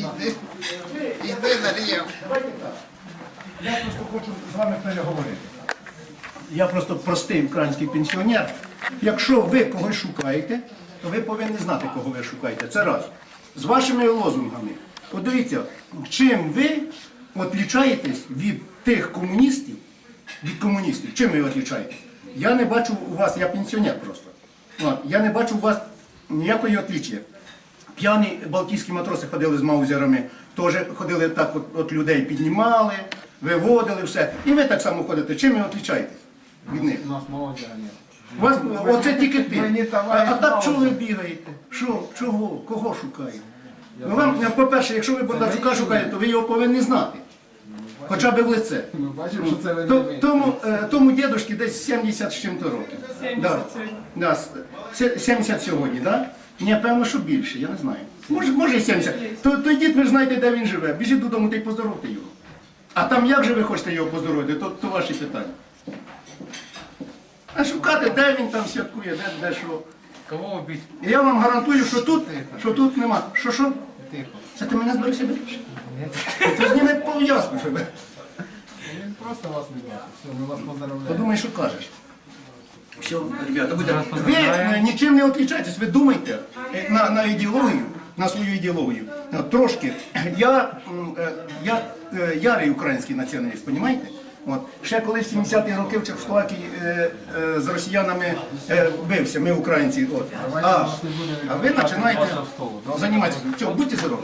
Іди, іди наліво. Я просто хочу з вами переговорити. Я просто простий український пенсіонер. Якщо ви когось шукаєте, то ви повинні знати, кого ви шукаєте. Це раз. З вашими лозунгами. Подивіться, чим ви відрізняєтесь від тих комуністів, від комуністів, чим ви відрізняєтесь? Я не бачу у вас, я пенсіонер просто. Я не бачу у вас ніякої отличия. П'яні балтійські матроси ходили з маузерами, теж ходили так, от, от людей піднімали, виводили все. І ви так само ходите. Чим ви відрізняєтесь від них? У нас молодя нет. У вас оце тільки ти. А, а так чого ви бігаєте? Що? Чого? Кого шукаєте? Ну, вам, по-перше, якщо ви Бондарчука шукаєте, то ви його повинні знати. Хоча б в лице. Ми бачимо, що це ви То-. Тому, е, тому дідушки десь 70 з чим-то років. 70 Да. сьогодні. Да, се- 70 сьогодні, так? Ні, певно, що більше, я не знаю. Може, може і 70. То, то йдіть, ви ж знаєте, де він живе. Біжіть додому та й поздоровте його. А там як же ви хочете його поздоровити, то, то ваші питання. А шукати, де він там святкує, де, де що. Кого? І я вам гарантую, що тут, що тут нема. Що що? Тихо. Це ти мене зберешся береш? Ти зніми пов'язку, щоб. Він просто вас не бачить. Все, ми вас поздравляємо. Подумай, що кажеш. Все, ребята, будьте. Ви е, нічим не відрізняєтесь, ви думайте е, на, на ідеологію, на свою ідеологію. Е, Трошки. Я, м, е, я е, ярий український націоналіст, розумієте? От. Ще коли в 70-ті роки в Чехословакії е, е, з росіянами е, бився, ми українці. От. А, а ви починаєте займатися. Все, будьте здорові.